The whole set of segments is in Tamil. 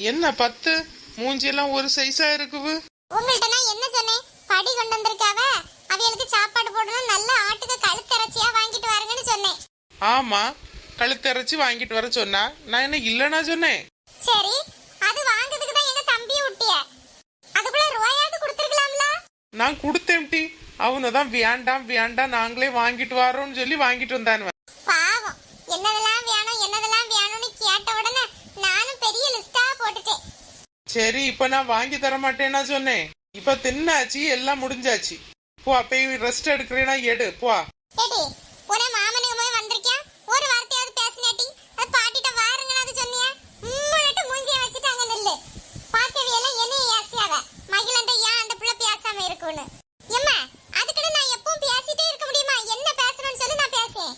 என்ன பத்து? மூஞ்சியெல்லாம் ஒரு சைஸா இருக்குது உங்கள்ட்ட நான் என்ன சொன்னேன்? படி கொண்டு வந்திருக்காவ? அவியலுக்கு சாப்பாடு போடணும் நல்ல ஆட்டுக்கு கழுத்தரைச்சியா வாங்கிட்டு வாருங்கன்னு சொன்னேன். ஆமா கழுத்தரைச்சு வாங்கிட்டு வர சொன்னா நான் என்ன இல்லைன்னா சொன்னேன்? சரி அது வாங்குறதுக்கு தான் எங்க தம்பியை விட்டிய அதுக்குள்ள ரூபாயாவது கொடுத்துருக்கலாம்ல? நான் கொடுத்தேன் டி. அவனை தான் வேண்டாம் வேண்டாம் நாங்களே வாங்கிட்டு வரோம்னு சொல்லி வாங்கிட்டு வந்தானுவன் பாவம் என்னதெல்லாம் வேணும் என்னதெல்லாம் வேணும்னு கேட்ட உடனே நானும் பெரிய லிஸ்டா போட்டுட்டேன் சரி இப்ப நான் வாங்கி தர மாட்டேன்னா சொன்னேன். இப்ப தின்னாச்சு எல்லாம் முடிஞ்சாச்சு. போ அப்பயும் ரெஸ்ட் எடுக்கிறேன்னா எடு போ. உன மாமனுக்கு போய் வந்திருக்கியா ஒரு வார்த்தையாவது பேசினேட்டி அது பாட்டிட்ட வாருங்கன்னு அது சொன்னியா முன்னிட்டு மூஞ்சிய வச்சுட்டாங்க நெல்லு பாக்கவே எல்லாம் என்னைய ஏசியாவ மகிழண்ட ஏன் அந்த புள்ள பேசாம இருக்குன்னு எம்மா அதுக்குன்னு நான் எப்பவும் பேசிட்டே இருக்க முடியுமா என்ன பேசணும்னு சொல்லி நான் பேசேன்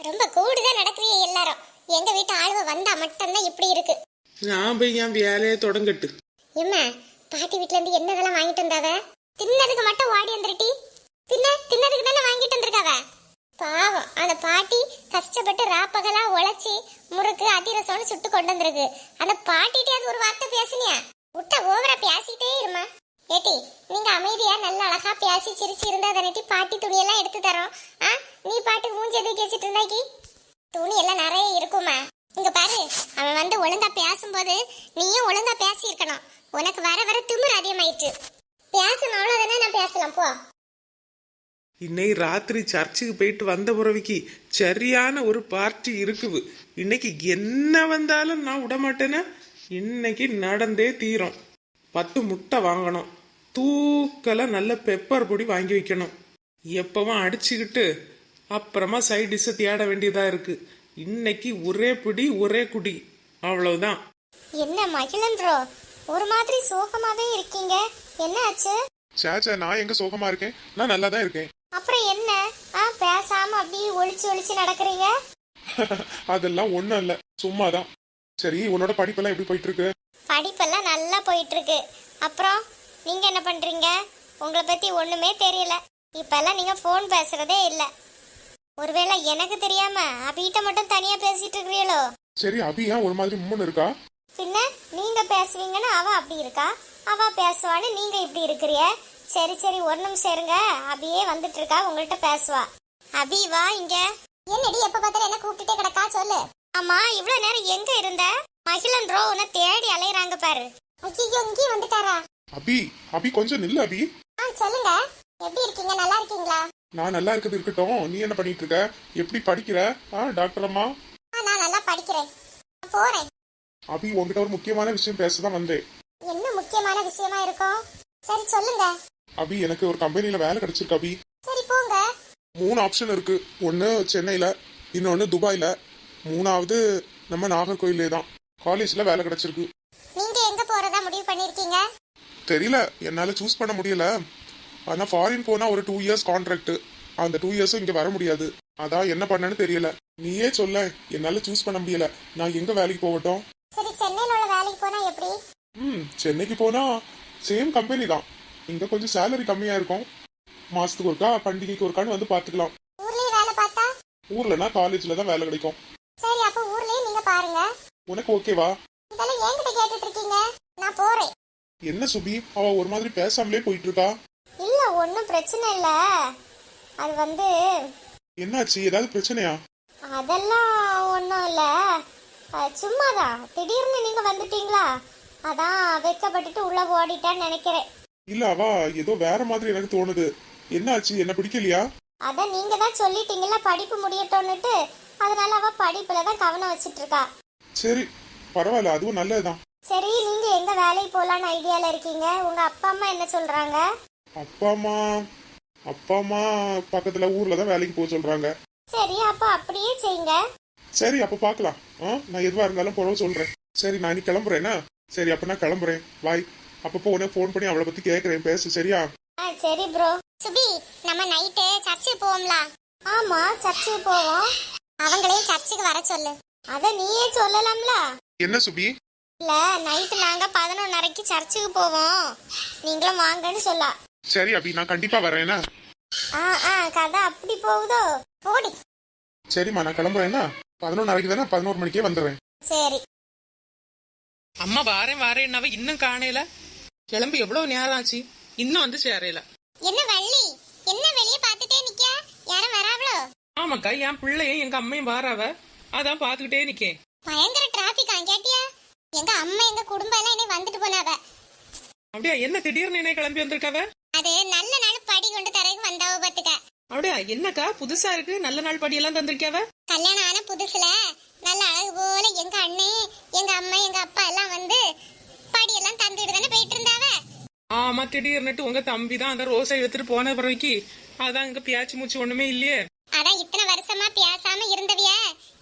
ரொம்ப கூடுதல் நடக்கிறீங்க எல்லாரும் எங்க வீட்டு ஆளுவ வந்தா மட்டும்தான் இப்படி இருக்கு நான் போய் என் வேலையை தொடங்கட்டு. எம்மா பாட்டி வீட்ல இருந்து என்னதெல்லாம் வாங்கிட்டு வந்தாவ? தின்னதுக்கு மட்டும் ஓடி வந்துருட்டி. தின்ன தின்னதுக்கு தானே வாங்கிட்டு வந்திருக்காவ? பாவம் அந்த பாட்டி கஷ்டப்பட்டு ராப்பகலா உழைச்சி முறுக்கு அதிரசம்னு சுட்டு கொண்டு வந்திருக்கு. அந்த பாட்டிட்டே அது ஒரு வார்த்தை பேசுனியா? விட்ட ஓவரா பேசிட்டே இருமா ஏட்டி நீங்க அமைதியா நல்ல அழகா பேசி சிரிச்சு இருந்தா தானே பாட்டி துணியெல்லாம் எடுத்து தரோம். ஆ? நீ பாட்டுக்கு மூஞ்சி எதுவும் கேசிட்டு இருந்தாக்கி? துணி எல்லாம் நிறைய இருக்குமா இங்க பாரு அவன் வந்து ஒழுங்கா பேசும்போது நீயும் ஒழுங்கா பேசி இருக்கணும் உனக்கு வர வர திமிர் அதிகமாயிட்டு. பேசணும் அவ்வளவுதானே நான் பேசலாம் போ. இன்னைக்கு ராத்திரி சர்ச்சுக்கு போயிட்டு வந்த பிறவிக்கு சரியான ஒரு பார்ட்டி இருக்குது. இன்னைக்கு என்ன வந்தாலும் நான் விட மாட்டேன்னா இன்னைக்கு நடந்தே தீரும். பத்து முட்டை வாங்கணும். தூக்கல நல்ல பெப்பர் பொடி வாங்கி வைக்கணும். எப்பவும் அடிச்சுக்கிட்டு அப்புறமா சைட் டிஷ்ஷை தேட வேண்டியதா இருக்கு. இன்னைக்கு ஒரே பிடி ஒரே குடி. அவ்வளவுதான். என்ன மகிழன் ப்ரோ ஒரு மாதிரி சோகமாவே இருக்கீங்க. என்ன ஆச்சு? சேச்சா நான் எங்க சோகமா இருக்கேன்? நான் நல்லா தான் இருக்கேன். அப்புறம் என்ன? ஆ பேசாம அப்படியே ஒளிச்சு ஒளிச்சு நடக்கிறீங்க? அதெல்லாம் ஒண்ணும் இல்ல. சும்மாதான். சரி உன்னோட படிப்பெல்லாம் எப்படி போயிட்டு இருக்கு படிப்பெல்லாம் நல்லா போயிட்டு இருக்கு அப்புறம் நீங்க என்ன பண்றீங்க? உங்களை பத்தி ஒண்ணுமே தெரியல. இப்பெல்லாம் நீங்க ஃபோன் பேசுறதே இல்ல. ஒருவேளை எனக்கு தெரியாம அபிகிட்ட மட்டும் தனியா பேசிட்டு இருக்கிறீங்களோ சரி அபி ஏன் ஒரு மாதிரி மும்முன்னு இருக்கா? பின்ன நீங்க பேசுவீங்கன்னு அவ அப்படி இருக்கா? அவ பேசுவான்னு நீங்க இப்படி இருக்கிறிய சரி சரி ஒரு நிமிஷம் இருங்க. அபியே வந்துட்டு இருக்கா உங்கள்கிட்ட பேசுவா. அபி வா இங்க. என்னடி எப்ப பார்த்தாலும் என்ன கூப்பிட்டுட்டே கிடக்கா? சொல்லு. ஆமா இவ்வளவு நேரம் எங்க இருந்த? மகிழன் ப்ரோ உன்னை தேடி அலையறாங்க பாரு. ஐயோ இங்கே வந்துட்டாரா? அபி அபி கொஞ்சம் நில்லு அபி. ஆ சொல்லுங்க. எப்படி இருக்கீங்க? நல்லா இருக்கீங்களா? நான் நல்லா இருக்கிறது இருக்கட்டும். நீ என்ன பண்ணிட்டு இருக்க? எப்படி படிக்கிற? ஆ டாக்டர் அம்மா? நான் நல்லா படிக்கிறேன். போறேன். அபி உன்கிட்ட ஒரு முக்கியமான விஷயம் பேச தான் வந்தேன். என்ன முக்கியமான விஷயமா இருக்கும்? சரி சொல்லுங்க. அபி எனக்கு ஒரு கம்பெனில வேலை கிடைச்சிருக்கு அபி. சரி போங்க. மூணு ஆப்ஷன் இருக்கு. ஒன்னு சென்னையில இன்னொன்னு துபாயில. மூணாவது நம்ம நாகர்கோயிலே தான். காலேஜ்ல வேலை கிடைச்சிருக்கு. நீங்க எங்க போறதா முடிவு பண்ணிருக்கீங்க? தெரியல. என்னால சூஸ் பண்ண முடியல. ஆனா ஃபாரின் போனா ஒரு டூ இயர்ஸ் கான்ட்ராக்ட் அந்த டூ இயர்ஸும் இங்க வர முடியாது. அதான் என்ன பண்ணேன்னு தெரியல. நீயே சொல்ல. என்னால சூஸ் பண்ண முடியல. நான் எங்க வேலைக்கு போகட்டும்? சரி சென்னையில உள்ள வேலைக்கு போனா எப்படி? ம் சென்னைக்கு போனா சேம் கம்பெனி தான். இங்க கொஞ்சம் சேலரி கம்மியா இருக்கும். மாசத்துக்கு ஒருக்கா பண்டிகைக்கு ஒருக்கான்னு வந்து பாத்துக்கலாம் ஊர்லயே வேலை பார்த்தா? ஊர்லனா காலேஜ்ல தான் வேலை கிடைக்கும். சரி அப்ப ஊர்லயே நீங்க பாருங்க. உனக்கு ஓகேவா இதெல்லாம் என்கிட்ட கேட்டுட்டு இருக்கீங்க. நான் போறேன். என்ன சுபி? அவ ஒரு மாதிரி பேசாமலே போயிட்டு இருக்கா? ஒன்றும் பிரச்சனை இல்ல. அது வந்து என்னாச்சு? ஏதாவது பிரச்சனையா? அதெல்லாம் ஒன்றும் இல்ல. சும்மாதான். திடீர்னு நீங்க வந்துட்டீங்களா? அதான் வெக்கப்பட்டுட்டு உள்ள ஓடிட்டான்னு நினைக்கிறேன். இல்ல அவ ஏதோ வேற மாதிரி எனக்கு தோணுது. என்னாச்சு? என்ன பிடிக்கலையா? அதான் நீங்க தான் சொல்லிட்டீங்கல்ல படிப்பு முடியட்டோன்னுட்டு அதனால அவ படிப்புல தான் கவனம் வச்சிட்டு இருக்கா சரி பரவாயில்ல. அதுவும் நல்லதுதான். சரி நீங்க எங்க வேலைக்கு போலான்னு ஐடியால இருக்கீங்க? உங்க அப்பா அம்மா என்ன சொல்றாங்க? அப்பா அம்மா அப்பா அம்மா பக்கத்துல ஊர்ல தான் வேலைக்கு போக சொல்றாங்க. சரி அப்ப அப்படியே செய்யுங்க. சரி அப்ப பாக்கலாம். ஆ நான் எதுவா இருந்தாலும் போறவ சொல்றேன். சரி நான் இன்னைக்கு கிளம்புறேன்னா? சரி அப்ப நான் கிளம்புறேன். பாய். அப்பப்போ உடனே ஃபோன் பண்ணி அவளை பத்தி கேக்குறேன். பேசு சரியா? ஆ சரி ப்ரோ சுபி நம்ம நைட்டு சர்ச்சுக்கு போவோம்ல. ஆமா சர்ச்சுக்கு போவோம். அவங்களையும் சர்ச்சுக்கு வர சொல்லு. அத நீயே சொல்லலாம்ல. என்ன சுபி? இல்ல நைட்டு நாங்க பதினொன்னரைக்கு சர்ச்சுக்கு போவோம். நீங்களும் வாங்கன்னு சொல்லா. சரி அபி நான் கண்டிப்பா வரேன்னா ஆ ஆ கதை அப்படி போகுதோ? போடி. சரிம்மா நான் கிளம்புறேன்னா பதினொன்று நாளைக்கு தானே? பதினோரு மணிக்கே வந்துடுறேன். சரி. அம்மா வாரேன் வாரேன்னாவ இன்னும் காணையில கிளம்பி எவ்வளவு நேரம் ஆச்சு? இன்னும் வந்து சேரையில என்ன வள்ளி? என்ன வெளிய பார்த்துட்டே நிக்கியா? யாரும் வராவளோ? ஆமாக்கா என் பிள்ளையும் எங்க அம்மையும் வாராவ. அதான் பாத்துக்கிட்டே நிக்கேன். பயங்கர டிராபிக் கேட்டியா? எங்க அம்மா எங்க குடும்பம் எல்லாம் இன்னைக்கு வந்துட்டு போனாவ. அப்படியா என்ன திடீர்னு என்ன கிளம்பி வந்திருக்காவ? அது நல்ல நாள் படி கொண்டு தரக்கு வந்தாவ பாத்துக்க. அப்படியா? என்னக்கா? புதுசா இருக்கு? நல்ல நாள் படியெல்லாம் தந்திருக்கியாவ? கல்யாணம் ஆன புதுசுல நல்ல அழகு போல எங்க அண்ணே எங்க அம்மா எங்க அப்பா எல்லாம் வந்து படியெல்லாம் தந்துட்டு தானே போயிட்டு இருந்தாவ? ஆமா திடீர்னுட்டு உங்க தம்பி தான் அந்த ரோஸை எடுத்துட்டு போன பிறகு அதான் இங்க பியாச்சு மூச்சு ஒண்ணுமே இல்லையே. அதான் இத்தனை வருஷமா பேசாம இருந்தவிய.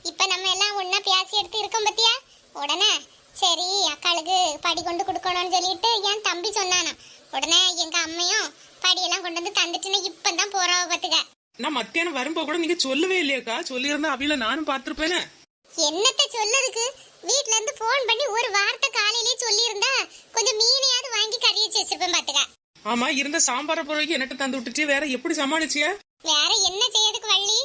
இப்ப நம்ம எல்லாம் ஒன்னா பேசி எடுத்து இருக்கோம் பத்தியா? உடனே சரி அக்காளுக்கு படி கொண்டு கொடுக்கணும்னு சொல்லிட்டு என் தம்பி சொன்னானா உடனே எங்க அம்மையும் படியெல்லாம் கொண்டு வந்து தந்துட்டுன்னு இப்பதான் போறவ பாத்துக்க. நான் மத்தியானம் வரும்போது கூட நீங்க சொல்லவே இல்லையாக்கா. சொல்லியிருந்தா அவியில நானும் பார்த்திருப்பேனே. என்னத்த சொல்லதுக்கு வீட்ல இருந்து போன் பண்ணி ஒரு வார்த்தை காலையிலேயே சொல்லியிருந்தா கொஞ்சம் மீனையாவது வாங்கி கறி வச்சு வச்சிருப்பேன் பாத்துக்க. ஆமா இருந்த சாம்பார பிறகு என்னட்ட தந்து விட்டுச்சு வேற எப்படி சமாளிச்சிய? வேற என்ன செய்யறதுக்கு வள்ளி?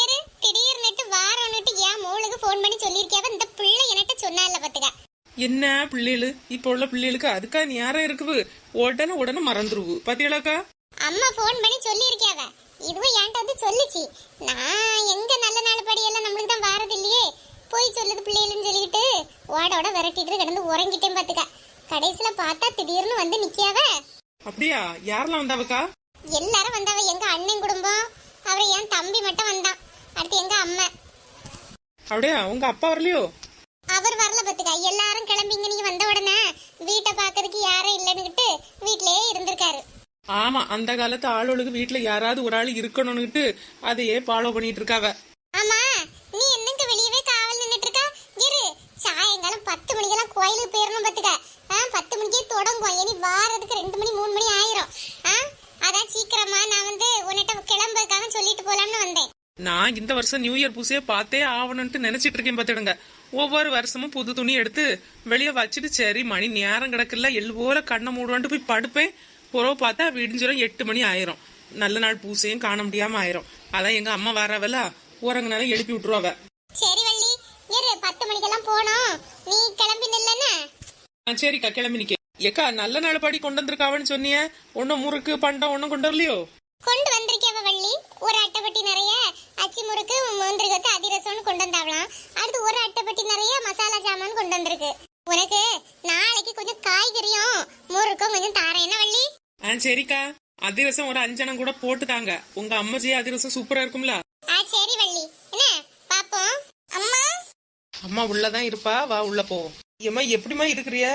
ஏறு திடீர்னுட்டு வாரம்னுட்டு என் மோளுக்கு போன் பண்ணி சொல்லியிருக்கியாவ? இந்த பிள்ளை என்கிட்ட சொன்னால பாத்துக்க. என்ன பிள்ளைகளு? இப்ப உள்ள பிள்ளைகளுக்கு அதுக்கா நேரம் இருக்குது. உடனே உடனே மறந்துருவு. பாத்தீங்களாக்கா? அம்மா ஃபோன் பண்ணி சொல்லியிருக்கியாவ இதுவும் என்கிட்ட வந்து சொல்லுச்சு. நான் எங்க நல்ல நாள் படியெல்லாம் நம்மளுக்கு தான் வாரது இல்லையே? போய் சொல்லுது பிள்ளைகளுன்னு சொல்லிட்டு ஓட ஓட விரட்டிட்டு கிடந்து உறங்கிட்டேன் பாத்துக்க. கடைசியில பார்த்தா திடீர்னு வந்து நிக்கியாவ? அப்படியா? யாரெல்லாம் வந்தாவக்கா? எல்லாரும் வந்தாவ. எங்க அண்ணன் குடும்பம். அப்புறம் என் தம்பி மட்டும் வந்தான். அடுத்து எங்க அம்மா. அப்படியா? உங்க அப்பா வரலையோ? அவர் எல்லாரும் கிளம்பிங்க நீங்க வந்த உடனே. வீட்டை பாக்குறதுக்கு யாரும் இல்லைன்னுகிட்டு வீட்லயே இருந்திருக்காரு. ஆமா அந்த காலத்து ஆளுகளுக்கு வீட்டுல யாராவது ஒரு ஆள் இருக்கணும்னுட்டு அதையே ஃபாலோ பண்ணிட்டு இருக்காவ ஆமா நீ என்னங்க வெளியவே காவல் நின்னுட்டு இருக்கா இரு சாயங்காலம் பத்து மணிக்கெல்லாம் கோயிலுக்கு போயிடணும் பாத்துக்க ஆ பத்து மணிக்கே தொடங்கும் இனி வாரதுக்கு ரெண்டு மணி மூணு மணி ஆயிரும் ஆ அதான் சீக்கிரமா நான் வந்து உன்னிட்ட கிளம்புறதுக்காக சொல்லிட்டு போலாம்னு வந்தேன் நான் இந்த வருஷம் நியூ இயர் பூசையே பார்த்தே ஆகணும்ட்டு நினைச்சிட்டு இருக்கேன் பாத்துடுங்க ஒவ்வொரு வருஷமும் புது துணி எடுத்து வெளியே வச்சுட்டு சரி மணி நேரம் கிடக்குல்ல போல கண்ணை மூடுவான்ட்டு போய் படுப்பேன். புறவு பார்த்தா விடிஞ்சிடும் எட்டு மணி ஆயிரும். நல்ல நாள் பூசையும் காண முடியாம ஆயிரும். அதான் எங்க அம்மா வரவல உறங்குனாலும் எழுப்பி விட்டுருவாவ. சரி வள்ளி இரு பத்து மணிக்கெல்லாம் போனோம் நீ கிளம்பி நில்லன்னு சரிக்கா கிளம்பி நிக்க ஏக்கா நல்ல நாள் படி கொண்டு வந்திருக்காவன்னு சொன்னிய. ஒன்னும் முறுக்கு பண்டம் ஒன்னும் கொண்டு வரலையோ? கொண்டு வந்திருக்கேவ வள்ளி ஒரு அட்டைப்பட்டி நிறைய அச்சி முறுக்கு முந்திரி கொத்து அதிரசம்னு கொண்டு வந்தாவலாம் அடுத்து ஒரு அட்டைப்பட்டி நிறைய மசாலா ஜாமான் கொண்டு வந்திருக்கு. உனக்கு நாளைக்கு கொஞ்சம் காய்கறியும் முறுக்கும் கொஞ்சம் தாரேன்னா வள்ளி? ஆ சரிக்கா. அதிரசம் ஒரு அஞ்சனம் கூட போட்டுதாங்க. உங்க அம்மாச்சி அதிரசம் சூப்பரா இருக்கும்ல? ஆ சரி வள்ளி. என்ன? பாப்போம். அம்மா? அம்மா உள்ளதான் இருப்பா. வா உள்ள போ. ஏம்மா எப்படிம்மா இருக்கிறிய?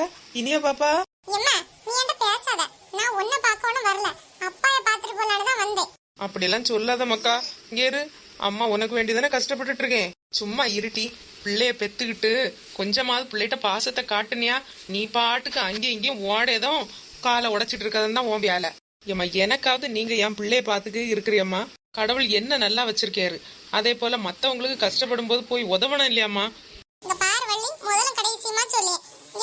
இனியா பாப்பா? எம்மா நீ என்கிட்ட பேசாத. நான் உன்னை பார்க்கணும் வரல. அப்பாய பார்த்துட்டு போலான்னு தான் வந்தேன். அப்படியெல்லாம் சொல்லாத மக்கா இங்க இரு. அம்மா உனக்கு வேண்டிதானே கஷ்டப்பட்டுட்டு இருக்கேன் சும்மா இருட்டி பிள்ளைய பெத்துக்கிட்டு கொஞ்சமாவது பிள்ளைகிட்ட பாசத்தை காட்டுனியா? நீ பாட்டுக்கு அங்கேயும் இங்கேயும் ஓடேதும் காலை உடைச்சிட்டு இருக்கதுன்னு தான் உன் வேலை. ஏம்மா எனக்காவது நீங்க என் பிள்ளைய பார்த்துட்டு இருக்கிறியம்மா. கடவுள் என்ன நல்லா வச்சிருக்காரு. அதே போல மத்தவங்களுக்கு கஷ்டப்படும் போது போய் உதவணும் இல்லையாம்மா? இந்த பாரு வள்ளி முதல்ல கடைசியமா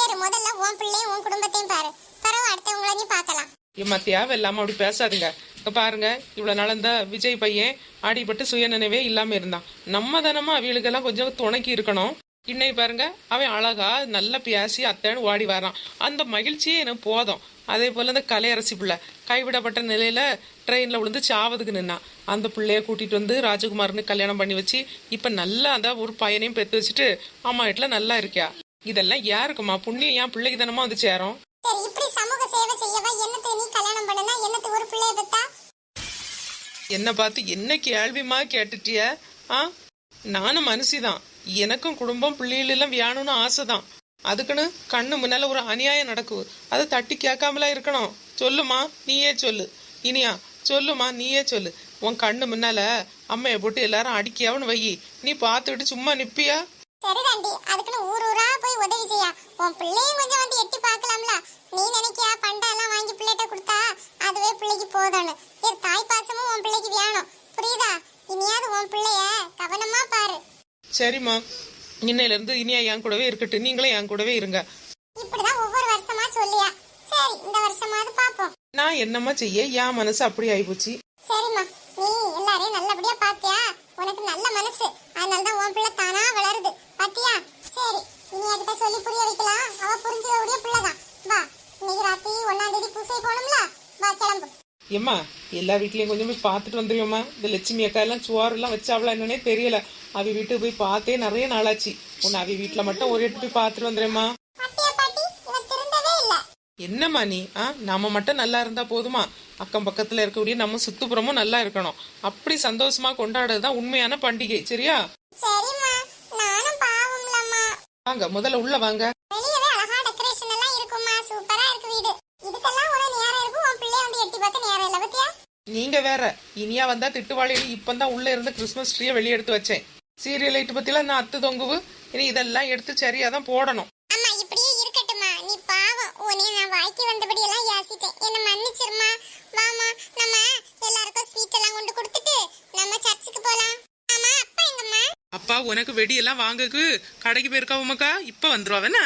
ஏறு முதல்ல உன் பிள்ளையும் உன் குடும்பத்தையும் பாரு. பிறகு அடுத்தவங்கள நீ பார்க்கலாம். ஏம்மா தேவையில்லாம அப்படி பேசாதுங்க. இப்போ பாருங்க இவ்வளோ நாள் இந்த விஜய் பையன் அடிபட்டு சுயநினைவே இல்லாமல் இருந்தான். நம்ம தானமா அவளுக்கெல்லாம் கொஞ்சம் துணைக்கி இருக்கணும். இன்னைக்கு பாருங்க அவன் அழகா நல்லா பேசி அத்தேன்னு ஓடி வரான் அந்த மகிழ்ச்சியே எனக்கு போதும். அதே போல் இந்த கலையரசி பிள்ளை கைவிடப்பட்ட நிலையில ட்ரெயினில் விழுந்து சாவதுக்கு நின்னான். அந்த பிள்ளைய கூட்டிட்டு வந்து ராஜகுமார்னு கல்யாணம் பண்ணி வச்சு இப்போ நல்லா அந்த ஒரு பையனையும் பெத்து வச்சுட்டு அம்மா வீட்டில் நல்லா இருக்கியா? இதெல்லாம் யாருக்குமா புண்ணியம் என் பிள்ளைக்கு தானமா வந்து சேரும்? கல்யாணம் பண்ணனா என்னத்து ஒரு பிள்ளைய பெத்தா? என்ன பார்த்து என்ன கேள்விமா கேட்டுட்டிய? ஆ? நானும் மனுஷிதான். எனக்கும் குடும்பம் பிள்ளைகள் எல்லாம் வேணும்னு ஆசைதான். அதுக்குன்னு கண்ணு முன்னால ஒரு அநியாயம் நடக்குது. அதை தட்டி கேட்காமலா இருக்கணும். சொல்லுமா நீயே சொல்லு. இனியா சொல்லுமா நீயே சொல்லு. உன் கண்ணு முன்னால அம்மையை போட்டு எல்லாரும் அடிக்கியாவன்னு வை. நீ பார்த்துக்கிட்டு சும்மா நிப்பியா? சரிதாண்டி அதுக்குன்னு ஊர் ஊரா போய் உதவி செய்யா. உன் பிள்ளையும் கொஞ்சம் வந்து எட்டி பார்க்கலாம்ல. நீ நினைக்கியா பண்டா எல்லாம் வாங்கி பிள்ளைகிட்ட கொடுத்தா? அதுவே பிள்ளைக்கு போதும்னு ஏ தாய் பாசமும் உன் பிள்ளைக்கு வேணும். புரியுதா? இனியாவது உன் பிள்ளைய கவனமா பாரு. சரிம்மா. இன்னையில இருந்து இனியா என் கூடவே இருக்கட்டும். நீங்களும் என் கூடவே இருங்க. இப்படிதான் ஒவ்வொரு வருஷமா சொல்லியா. சரி இந்த வருஷமாவது பாப்போம். நான் என்னம்மா செய்ய? என் மனசு அப்படி ஆயிப்போச்சு. சரிம்மா. நீ எல்லாரையும் நல்லபடியா பாத்தியா? உனக்கு நல்ல மனசு. அதனால தான் உன் பிள்ளை தானா வளருது. பாத்தியா? சரி இனி அதுகிட்ட சொல்லி புரிய வைக்கலாம். அவ புரிஞ்சுக்கக்கூடிய பிள்ளைதான் வா இன்னைக்கு ராத்திரி ஒன்னாம் தேதி பூசை போகணும்ல வா கிளம்பு ஏம்மா எல்லா வீட்லயும் கொஞ்சம் போய் பார்த்துட்டு வந்துருவோம்மா இந்த லட்சுமி அக்கா எல்லாம் சுவார் எல்லாம் வச்சாவளா என்னன்னே தெரியல. அவ வீட்டுக்கு போய் பார்த்தே நிறைய நாளாச்சு. உன்னை அவ வீட்டுல மட்டும் ஒரு எட்டு போய் பார்த்துட்டு இல்ல என்னம்மா நீ? ஆ நாம மட்டும் நல்லா இருந்தா போதுமா? அக்கம் பக்கத்துல இருக்கக்கூடிய நம்ம சுத்துப்புறமும் நல்லா இருக்கணும். அப்படி சந்தோஷமா கொண்டாடுறது தான் உண்மையான பண்டிகை சரியா? வாங்க முதல்ல உள்ள வாங்க. நீங்க வேற. இனியா வந்தா திட்டுவாளியில் இப்பதான் உள்ள இருந்து கிறிஸ்மஸ் ட்ரீயை வெளியே எடுத்து வச்சேன். சீரியல் லைட் பத்திலாம் நான் அத்து தொங்குவு. இனி இதெல்லாம் எடுத்து சரியா தான் போடணும். அம்மா இப்படியே இருக்கட்டும்மா. நீ பாவம். உன்னை நான் வாய்க்கு வந்தபடி எல்லாம் யாசிட்டேன். என்ன மன்னிச்சிருமா வாமா நம்ம எல்லாருக்கும் ஸ்வீட் எல்லாம் கொண்டு கொடுத்துட்டு நம்ம சர்ச்சுக்கு போலாம். ஆமா அப்பா எங்கம்மா? அப்பா உனக்கு வெடியெல்லாம் வாங்கக்கு கடைக்கு போயிருக்கா உமக்கா இப்ப வந்துருவாவனா